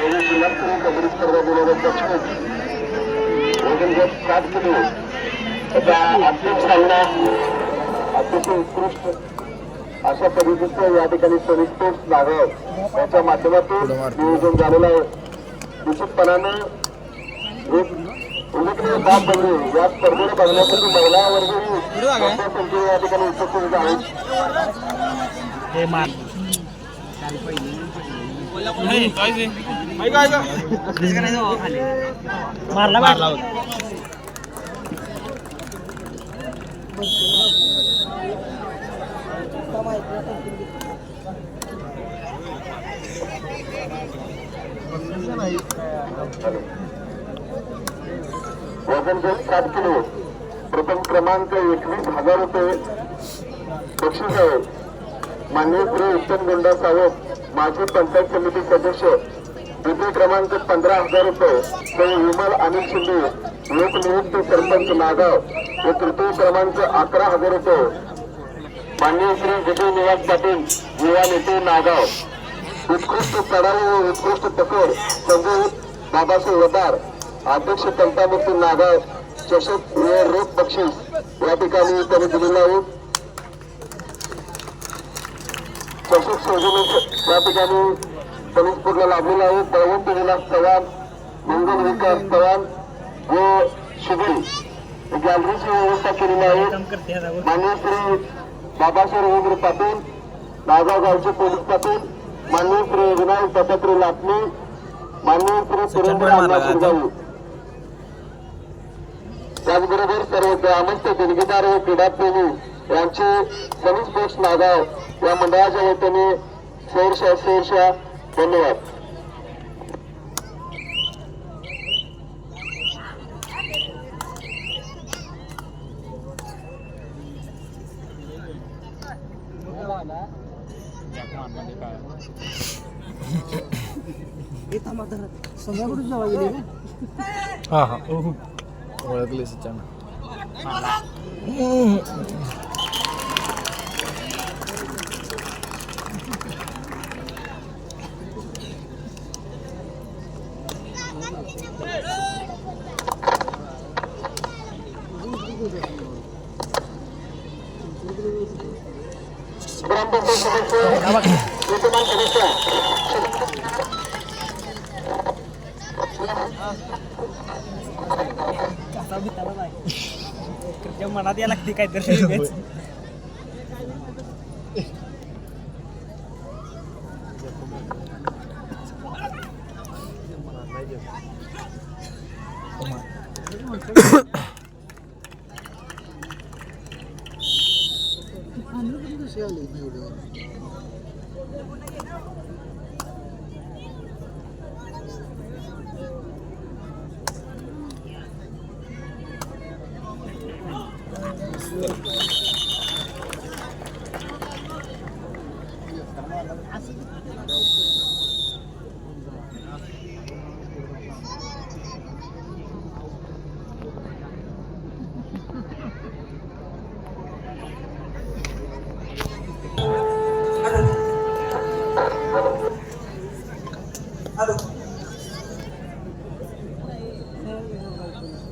यांनी जिल्हास्तरीय कबड्डी स्पर्धा दोन हजार पस्तीस वजन गट सात किलो. त्याचा अंतिम सामना अतिशय उत्कृष्ट अशा पद्धतीचं या ठिकाणी सनी स्पोर्ट्स नागाव याच्या माध्यमातून नियोजन झालेलं आहे. निश्चितपणानं एक उल्लेखनीय बाब बनली या स्पर्धेला बघण्यासाठी महिला वर्गही संख्येने या ठिकाणी उपस्थित आहेत. वज़न गट सात किलो प्रथम क्रमांक एकवीस हज़ार रुपये बक्षीस आहे माननीय श्री उत्तम गोंडा सावंत माजी पंचायत समिती सदस्य डीपी क्रमांक पंधरा हजार रुपये सौ विमल अनिल शिंदे लोकनियुक्त सरपंच नागाव व तृतीय क्रमांक अकरा हजार रुपये. माननीय श्री विजय निवास पाटील युवा नेते नागाव. उत्कृष्ट चढाई व उत्कृष्ट पकड संजय बाबासाहेब वदार अध्यक्ष तंटामुक्ती नागाव चषक रोख बक्षीस या ठिकाणी त्यांनी दिलेला आहे. चषक शोधून या ठिकाणी कनिष्पूरला लाभलेला आहे. बळवंत विलास चव्हाण मंगल विकास चव्हाण व शुभरी गॅलरीची व्यवस्था केलेली आहे. माननीय श्री बाबासाहेब रवींद्र पाटील नागाव गावचे पोलीस पाटील माननीय श्री विनायक दत्तात्रय लाटणे माननीय श्री सुरेंद्र अण्णा शिरगावी त्याचबरोबर सर्व ग्रामस्थ देणगीदार व क्रीडाप्रेमी यांचे सनी स्पोर्ट्स नागाव या मंडळाच्या वतीने सहर्षा सहर्षा धन्यवाद. हा हा. ओळखले मनात या लागते काहीतरी. sea el libro.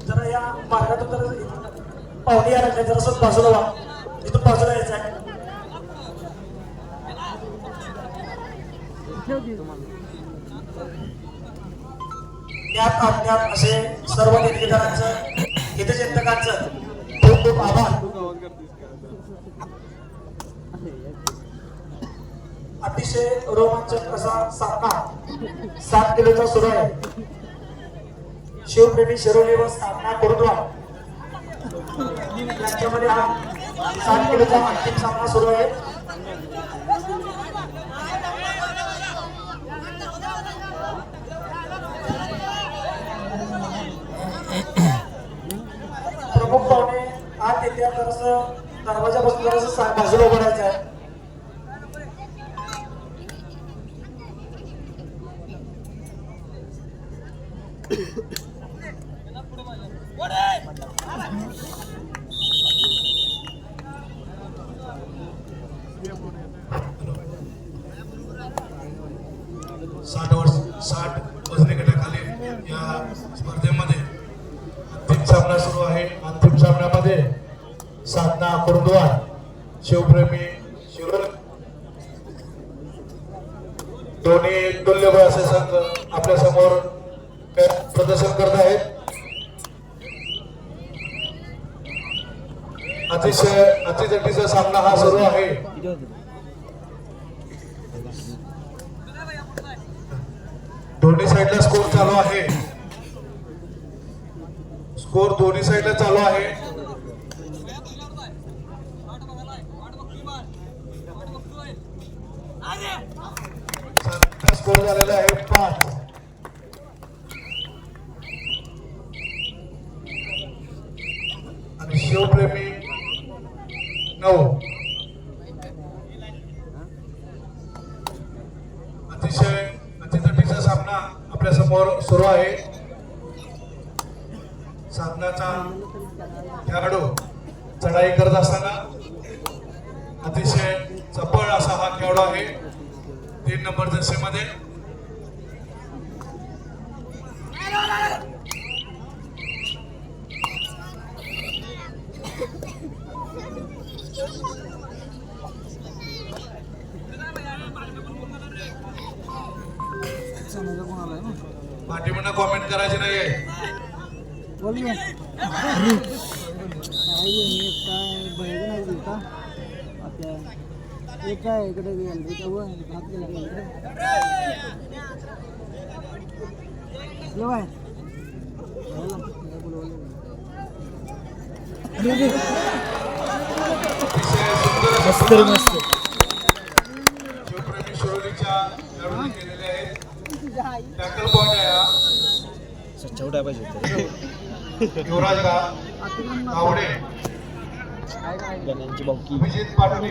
जरा या मार्गातून जरा पाहुणे या लागले जरा बाजूला वा. इथून बाजूला यायचं आहे. ज्ञात अज्ञात असे सर्व ठेकेदारांचं हितचिंतकांचं खूप खूप आभार. अतिशय रोमांचक असा सामना सात किलोचा सुरू आहे. शिवप्रेमी शिरोली व स्थापना गुरुद्वार. यांच्यामध्ये हा सात किलोचा अंतिम सामना सुरू आहे. प्रमुख पाहुणे आत येत्या जरासं दरवाजापासून जरासं सा- बाजूला उभं राहायचं आहे साठ वर्ष साठ वजनी गटाखाली या स्पर्धेमध्ये अंतिम सामना सुरू आहे अंतिम सामन्यामध्ये. साधना कुरुंदवार शिवप्रेमी शिव दोन्ही तुल्यबळ असे संघ आपल्यासमोर प्रदर्शन करत आहेत. अतिशय अतिजटीचा सामना हा सुरू आहे. दोन्ही साईडला स्कोर चालू आहे. स्कोर दोन्ही साईडला चालू आहे. स्कोर झालेला आहे पाच. आणि शिवप्रेमी नऊ अतिशय अतितटीचा सामना आपल्यासमोर सुरू आहे सामन्याचा खेळाडू चढाई करत असताना अतिशय चपळ असा हा खेळाडू आहे तीन नंबर जर्सीमध्ये पाठीमागं कॉमेंट करायची नाहीये. बोलूया हा. स्वच्छ उठाय पाहिजे होतं युवराज गावडे गण्यांची बावकी. पाटणे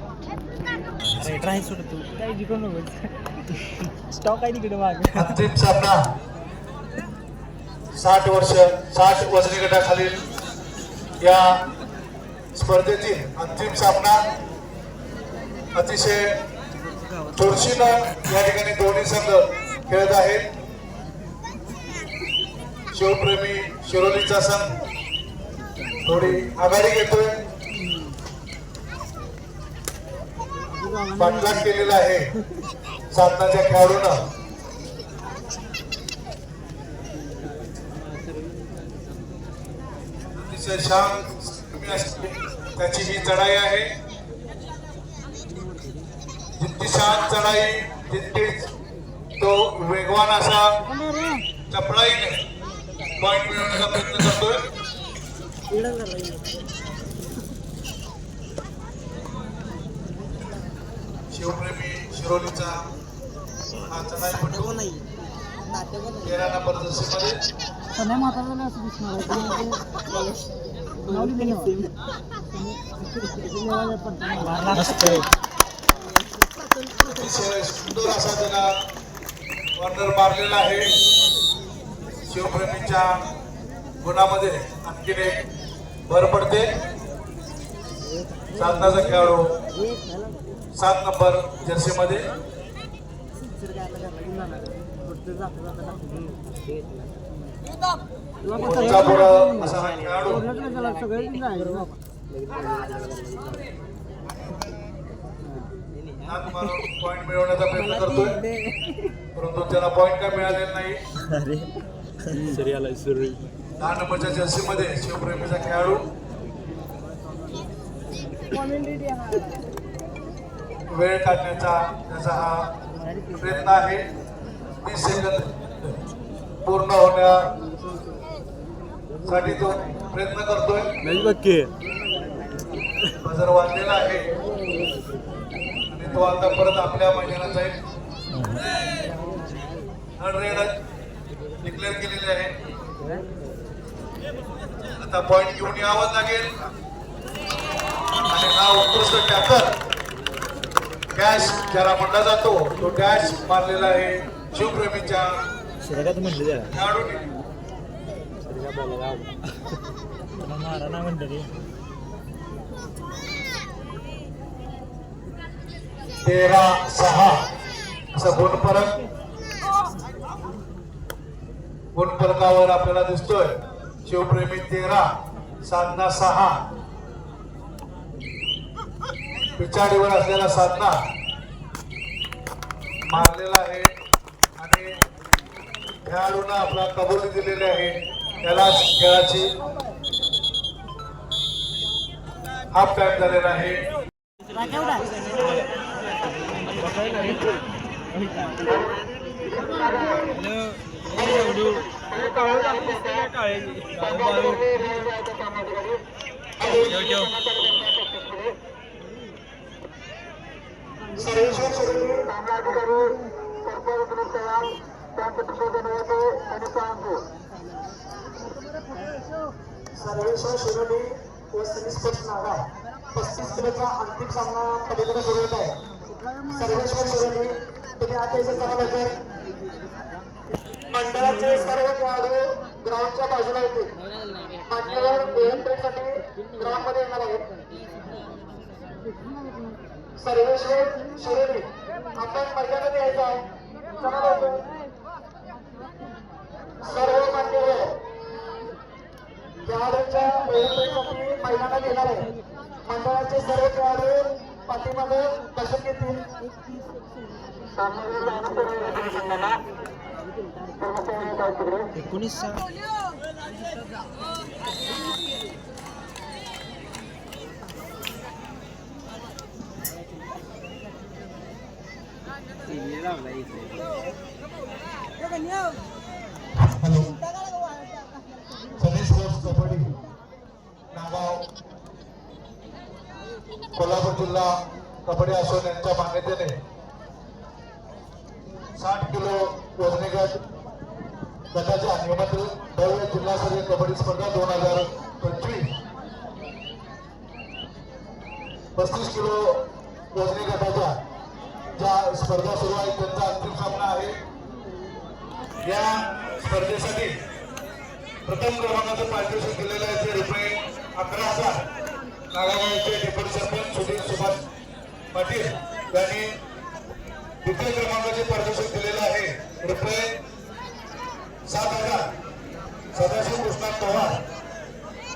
अरे ट्राय सोड तू. काय जिकडे नको. स्टॉक आहे तिकडे मागे. साठ वर्ष साठ वजनी गटाखालील या स्पर्धेतील अंतिम सामना अतिशय चुरशीनं या ठिकाणी दोन्ही संघ खेळत आहेत. शिवप्रेमी शिरोलीचा संघ थोडी आघाडी घेतोय. पाठलाग केलेला आहे साधनाच्या खेळाडूंना. अतिशय शांत त्याची ही चढाई आहे. जितकी शांत चढाई तितकीच तो वेगवान असा. चपळाईने पॉईंट मिळवण्याचा प्रयत्न करतोय. शिवप्रेमी शिरोलीचा हा चढाई पटवू नाही तेरा नंबर जर्सीमध्ये असं दिसणार अतिशय सुंदर असा त्याला कॉर्नर मारलेला आहे. शिवप्रेमीच्या गुणामध्ये आणखीन एक भर पडते साधनाचा खेळाडू सात नंबर जर्सीमध्ये पुढचा पुढं असा हा. खेळाडू हात पॉईंट मिळवण्याचा प्रयत्न करतोय परंतु त्याला पॉईंट काय मिळालेला नाही अरे सरी आलाय सरी दहा नंबरच्या जर्सीमध्ये शिवप्रेमीचा खेळाडू वेळ काढण्याचा त्याचा हा प्रयत्न आहे. तीस सेकंद पूर्ण होण्यासाठी तो प्रयत्न करतोय. नाही बघ बजर वाजलेला आहे. आणि तो आता परत आपल्या मैदानात जाईल. डिक्लेअर केलेले आहे. आता पॉइंट घेऊन यावं लागेल. आणि हा उत्कृष्ट टॅकर डॅश ज्याला म्हणला जातो तो डॅश मारलेला आहे. शिवप्रेमीच्या शिरा का तू म्हणले त्याला खेळाडूने शिरा बोला मारा ना म्हणतो रे. तेरा सहा. असं गुणफरक आपल्याला दिसतोय. शिवप्रेमी तेरा साधना सहा. पिछाडीवर असलेला साधना. मारलेला आहे. आणि खेळाडूंना आपला कबुली दिलेली आहे. त्याला खेळाची हाफ टाइम झालेला आहे. सर्वेश्वर शिरोली सामनाधिकारी सरकार दिनेश चव्हाण त्यांचे प्रशोधन होते आणि सांगतो सर्वेश्वर शिरोली व सनिस्पर्श नागा. पस्तीस किलोचा अंतिम सामना पलीकडे सुरू होत आहे. सर्वेश्वर शिरोली तुम्ही आता इथे करा लवकर. मंडळाचे सर्व खेळाडू ग्राउंडच्या बाजूला होते मान्यवर एंट्रीसाठी ग्राउंडमध्ये येणार आहेत. सर्वेश्वर शिरोली आपण मैदानात यायचं आहे. चला लवकर. सर्व मान्यवर खेळाडूंच्या ओळखीसाठी मैदानात येणार आहे. मंडळाचे सर्व खेळाडू पाठीमागे बसून घेतील. एकोणीस हॅलो स्पोर्ट्स कबड्डी. नागाव कोल्हापूर जिल्हा कबड्डी असोन यांच्या मान्यतेने साठ किलो वजनेगट गटाच्या नियमित भव्य जिल्हास्तरीय कबड्डी स्पर्धा दोन हजार पंचवीस. पस्तीस किलो वजनी गटाच्या ज्या स्पर्धा सुरू आहेत त्यांचा अंतिम सामना आहे. या स्पर्धेसाठी प्रथम क्रमांकाचं पारितोषिक दिलेलं आहे ते रुपये अकरा हजार. नागागावचे डेप्युटी सरपंच सुधीर सुभाष पाटील यांनी द्वितीय क्रमांकाचे पारितोषिक दिलेलं आहे. रुपये सात हजार. सदाशिव कृष्णा पवार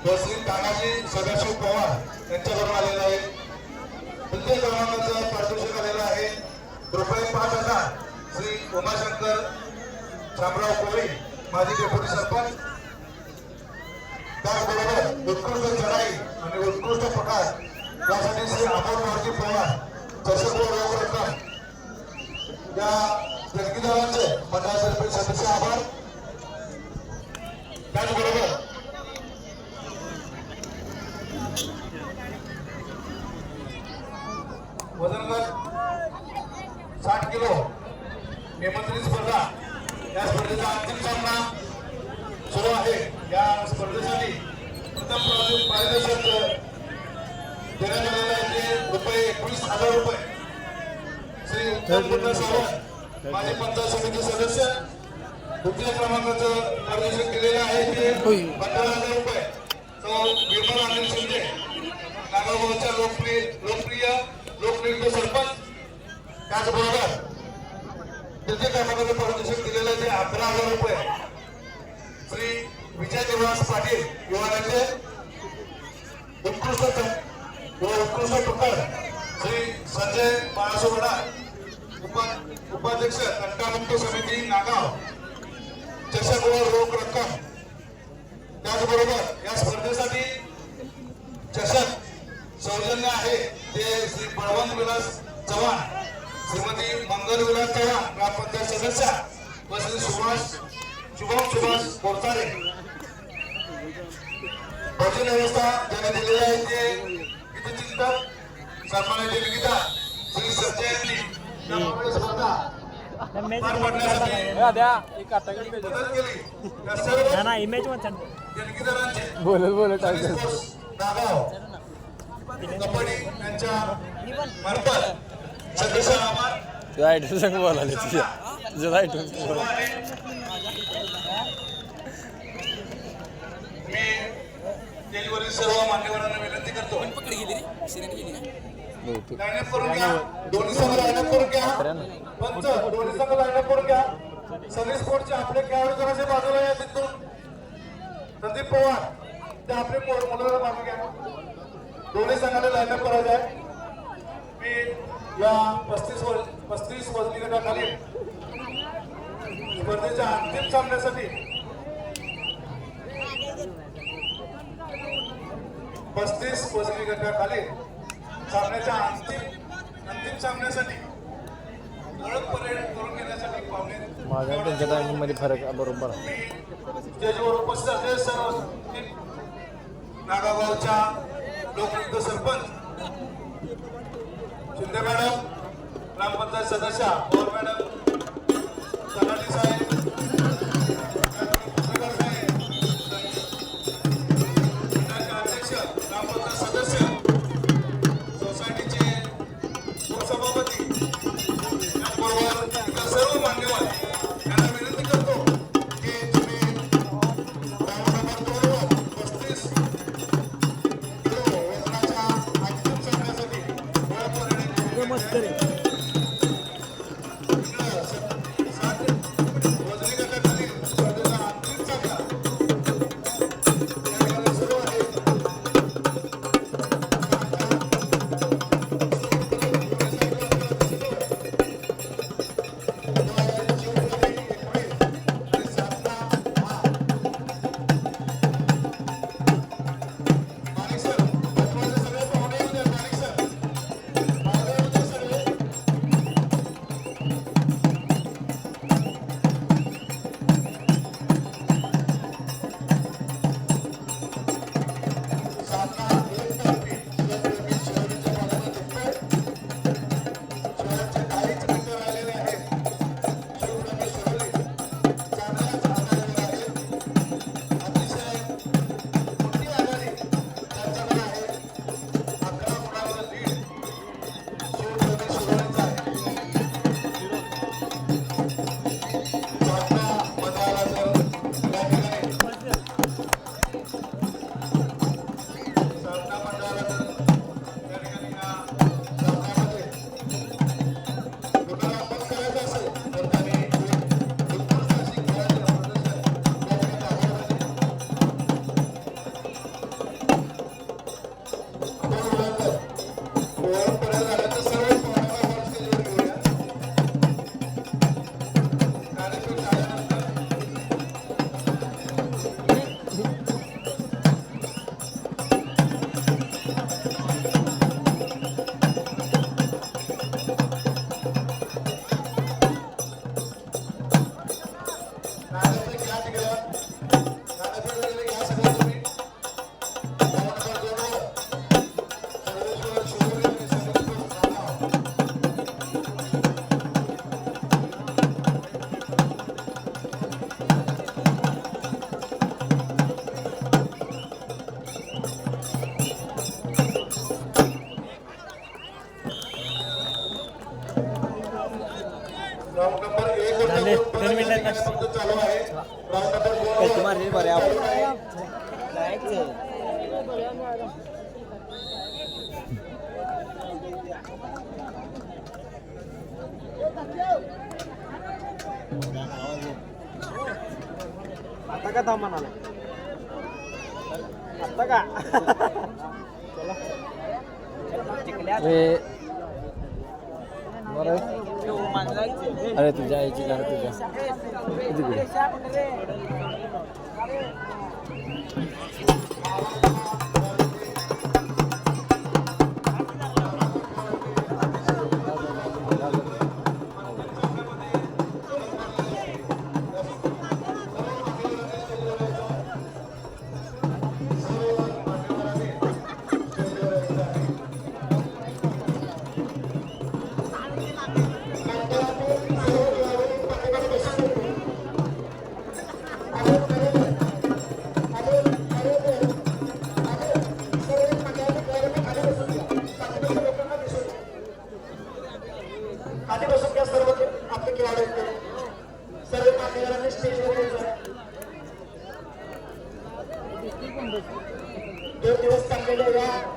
तहसील तानाजी सदाशिव पवार यांच्याकडून आलेलं आहे. तृतीय क्रमांकाचं पारितोषिक आलेलं आहे. रुपये पाच हजार. श्री उमाशंकर शामराव कोळी माजी डेप्युटी सरपंच त्याचबरोबर उत्कृष्ट चढाई आणि उत्कृष्ट प्रकार यासाठी श्री अमोल मारुती पवार तसेच व या व्यक्तिदारांचे मंडळातर्फे सदस्य आभार. त्याचबरोबर वजनगट साठ किलो निमंत्रित स्पर्धा. या स्पर्धेचा अंतिम सामना सुरू आहे. या स्पर्धेसाठी प्रथम पारितोषिक देण्यात आलेलं आहे ते रुपये एकवीस हजार रुपये. श्री उत्तम मुंडा सावंत माजी पंचायत समिती सदस्य द्वितीय क्रमांकाचं पारितोषिक दिलेलं आहे ते पंधरा हजार रुपये. तो विमल अनिल शिंदे नागागावच्या लोकप्रिय लोकप्रिय लोकनृत्य सरपंच त्याचबरोबर तृतीय क्रमांकाचं पारितोषिक दिलेलं आहे ते अकरा हजार रुपये. श्री विजय निवास पाटील युवानाचे उत्कृष्ट व उत्कृष्ट प्रकार श्री संजय बाळासोबडा उपा उपाध्यक्ष तंटामुक्त समिती नागाव. चषक व रोख रक्कम. त्याचबरोबर या स्पर्धेसाठी चषक सौजन्य आहे. ते श्री बळवंत विलास चव्हाण श्रीमती मंगल विलास चव्हाण ग्रामपंचायत सदस्या व श्री सुभाष शुभम सुभाष कोरतारे भोजन व्यवस्था ज्यांनी दिलेली आहे ते किती चिंतक सन्मानाचे निकिता श्री संजय यांनी त्यामुळे स्पर्धा पार पडण्यासाठी मदत केली त्या सर्व ना इमेजमध्ये देणगीदारांचे बोलत बोलत नागाव कबड्डी यांच्या मार्फत सदस्य आभार तुझ्या आयटम संग बोलाले तुझ्या तुझ्या आयटम सुरू आहे मी स्टेजवरील सर्व मान्यवरांना विनंती करतो. लाईनअप करून घ्या. दोन्ही संघ लाईनअप करून घ्या. पंच दोन्ही संघ लाईनअप करून घ्या. सगळे स्पोर्टचे आपले खेळाडू बाजूला या तिथून. संदीप पवार ते आपले मुलाला बाजू घ्या. दोन्ही संघाला लाईनअप करायचं आहे. मी या पस्तीस पस्तीस वजनी गटाखाली स्पर्धेच्या अंतिम सामन्यासाठी पस्तीस वजनी गटाखाली सामन्याच्या अंतिम अंतिम सामन्यासाठी ओळख परेड करून घेण्यासाठी पाहुणे माझ्या फरक बरोबर आहे. स्टेजवर उपस्थित असलेले सर्व नागागावच्या लोकयुक्त सरपंच शिंदे मॅडम ग्रामपंचायत सदस्य पवार मॅडम तलाठी साहेब मंडळाचे अध्यक्ष ग्रामपंचायत झाले. दोन मिनिटात पैसे मारले बरे आपण आता का थांबा आला आता का? चला अरे तुझ्या आईची घर तुझ्या. किती कुठे बसून घ्या सर्व आपले खेळाडू आहेत सर्व मान्यवरांनी स्टेजवर यायचं दोन दिवस चाललेल्या या